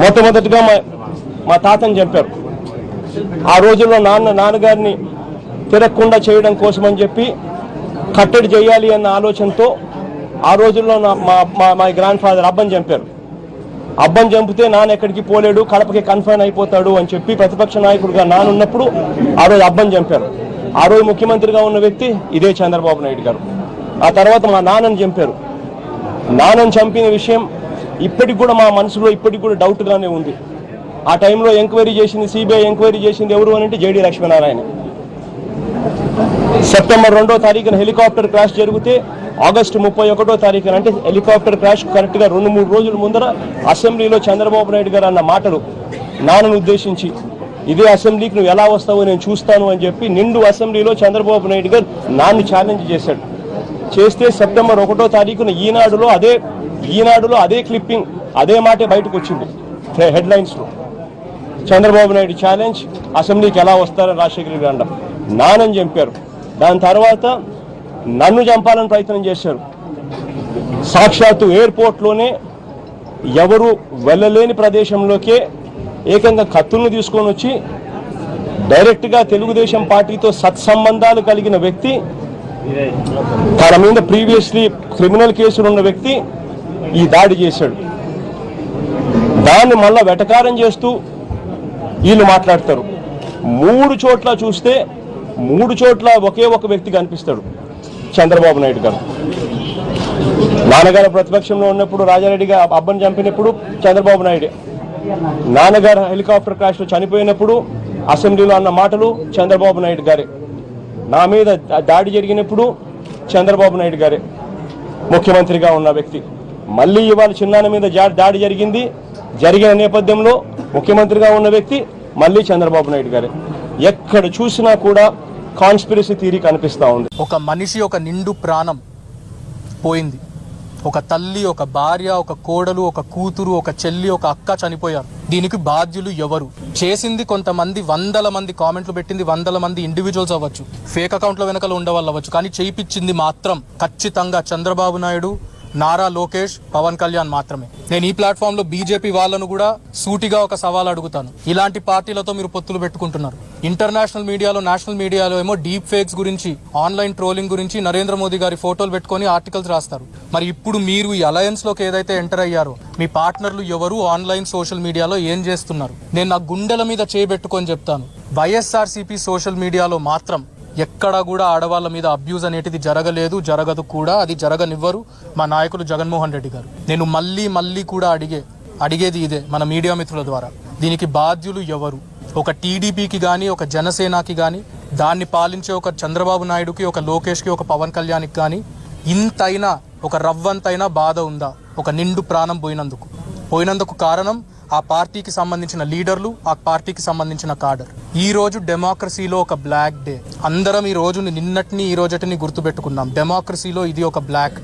మొట్టమొదటిగా మా మా తాతని చంపారు. ఆ రోజుల్లో నాన్న నాన్నగారిని తిరగకుండా చేయడం కోసమని చెప్పి కట్టడి చేయాలి అన్న ఆలోచనతో ఆ రోజుల్లో నా మా మా మా గ్రాండ్ ఫాదర్ అబ్బని చంపారు. అబ్బని చంపితే నాన్న ఎక్కడికి పోలేడు కడపకి కన్ఫైన్ అయిపోతాడు అని చెప్పి ప్రతిపక్ష నాయకుడిగా నాన్న ఉన్నప్పుడు ఆ రోజు అబ్బని చంపారు. ఆ రోజు ముఖ్యమంత్రిగా ఉన్న వ్యక్తి ఇదే చంద్రబాబు నాయుడు గారు. ఆ తర్వాత మా నాన్నని చంపారు. నాన్నని చంపిన విషయం ఇప్పటికి కూడా మా మనసులో ఇప్పటికి కూడా డౌట్గానే ఉంది. ఆ టైంలో ఎంక్వైరీ చేసింది సిబిఐ ఎంక్వైరీ చేసింది ఎవరు అని అంటే జేడి లక్ష్మీనారాయణ. సెప్టెంబర్ రెండో తారీఖున హెలికాప్టర్ క్రాష్ జరిగితే ఆగస్టు ముప్పై ఒకటో తారీఖున అంటే హెలికాప్టర్ క్రాష్ కరెక్ట్గా రెండు మూడు రోజుల ముందర అసెంబ్లీలో చంద్రబాబు నాయుడు గారు అన్న మాటలు నాన్నను ఉద్దేశించి ఇదే అసెంబ్లీకి నువ్వు ఎలా వస్తావో నేను చూస్తాను అని చెప్పి నిండు అసెంబ్లీలో చంద్రబాబు నాయుడు గారు నాన్ను ఛాలెంజ్ చేశాడు. చేస్తే సెప్టెంబర్ ఒకటో తారీఖున ఈనాడులో అదే ఈనాడులో అదే క్లిప్పింగ్ అదే మాటే బయటకు వచ్చింది. హెడ్లైన్స్లో చంద్రబాబు నాయుడు ఛాలెంజ్ అసెంబ్లీకి ఎలా వస్తారని రాజశేఖర రెడ్డి అండం. నానని చంపారు. దాని తర్వాత నన్ను చంపాలని ప్రయత్నం చేశారు. సాక్షాత్తు ఎయిర్పోర్ట్లోనే ఎవరు వెళ్ళలేని ప్రదేశంలోకే ఏకంగా కత్తులను తీసుకొని వచ్చి డైరెక్ట్గా తెలుగుదేశం పార్టీతో సత్సంబంధాలు కలిగిన వ్యక్తి తన మీద ప్రీవియస్లీ క్రిమినల్ కేసులు ఉన్న వ్యక్తి ఈ దాడి చేశాడు. దాన్ని మళ్ళా వెటకారం చేస్తూ వీళ్ళు మాట్లాడతారు. మూడు చోట్ల చూస్తే మూడు చోట్ల ఒకే ఒక వ్యక్తి కనిపిస్తాడు చంద్రబాబు నాయుడు గారు. నాన్నగారు ప్రతిపక్షంలో ఉన్నప్పుడు రాజారెడ్డిగా అబ్బని చంపినప్పుడు చంద్రబాబు నాయుడు. నాన్నగారు హెలికాప్టర్ క్రాష్లో చనిపోయినప్పుడు అసెంబ్లీలో అన్న మాటలు చంద్రబాబు నాయుడు గారే. నా మీద దాడి జరిగినప్పుడు చంద్రబాబు నాయుడు గారే. ముఖ్యమంత్రిగా ఉన్న వ్యక్తి. మళ్ళీ ఇవాళ చిన్నాన్న మీద దాడి జరిగింది. జరిగిన నేపథ్యంలో ముఖ్యమంత్రిగా ఉన్న వ్యక్తి మళ్ళీ చంద్రబాబు నాయుడు గారే. ఎక్కడ చూసినా కూడా కాన్స్పిరసీ థీరీ కనిపిస్తూ ఉంది. ఒక మనిషి ఒక నిండు ప్రాణం పోయింది. ఒక తల్లి ఒక భార్య ఒక కోడలు ఒక కూతురు ఒక చెల్లి ఒక అక్క చనిపోయారు. దీనికి బాధ్యులు ఎవరు? చేసింది కొంతమంది వందల మంది కామెంట్లు పెట్టింది వందల మంది ఇండివిజువల్స్ అవ్వచ్చు. ఫేక్ అకౌంట్ల వెనకలు ఉండవాళ్ళు అవ్వచ్చు. కానీ చేయించింది మాత్రం ఖచ్చితంగా చంద్రబాబు నాయుడు నారా లోకేష్ పవన్ కళ్యాణ్ మాత్రమే. నేను ఈ ప్లాట్ఫామ్లో బీజేపీ వాళ్ళను కూడా సూటిగా ఒక సవాల్ అడుగుతాను. ఇలాంటి పార్టీలతో మీరు పొత్తులు పెట్టుకుంటున్నారు. ఇంటర్నేషనల్ మీడియాలో నేషనల్ మీడియాలో ఏమో డీప్ ఫేక్స్ గురించి ఆన్లైన్ ట్రోలింగ్ గురించి నరేంద్ర మోదీ గారి ఫోటోలు పెట్టుకొని ఆర్టికల్స్ రాస్తారు. మరి ఇప్పుడు మీరు ఈ అలయన్స్లోకి ఏదైతే ఎంటర్ అయ్యారో మీ పార్ట్నర్లు ఎవరు ఆన్లైన్ సోషల్ మీడియాలో ఏం చేస్తున్నారు? నేను నా గుండెల మీద చేయబెట్టుకొని చెప్తాను. వైఎస్ఆర్సీపీ సోషల్ మీడియాలో మాత్రం ఎక్కడా కూడా ఆడవాళ్ళ మీద అబ్యూజ్ అనేటిది జరగలేదు జరగదు కూడా అది జరగనివ్వరు. మా నాయకులు జగన్మోహన్ రెడ్డి గారు. నేను మళ్ళీ మళ్ళీ కూడా అడిగే అడిగేది ఇదే మన మీడియా మిత్రుల ద్వారా. దీనికి బాధ్యులు ఎవరు? ఒక టీడీపీకి కానీ ఒక జనసేనకి కానీ దాన్ని పాలించే ఒక చంద్రబాబు నాయుడుకి ఒక లోకేష్కి ఒక పవన్ కళ్యాణ్కి కానీ ఇంతైనా ఒక రవ్వంతైనా బాధ ఉందా? ఒక నిండు ప్రాణం పోయినందుకు. పోయినందుకు కారణం ఆ పార్టీకి సంబంధించిన లీడర్లు ఆ పార్టీకి సంబంధించిన కాడర్. ఈ రోజు డెమోక్రసీలో ఒక బ్లాక్ డే. అందరం ఈ రోజుని నిన్నటిని ఈ రోజటిని గుర్తుపెట్టుకున్నాం. డెమోక్రసీలో ఇది ఒక బ్లాక్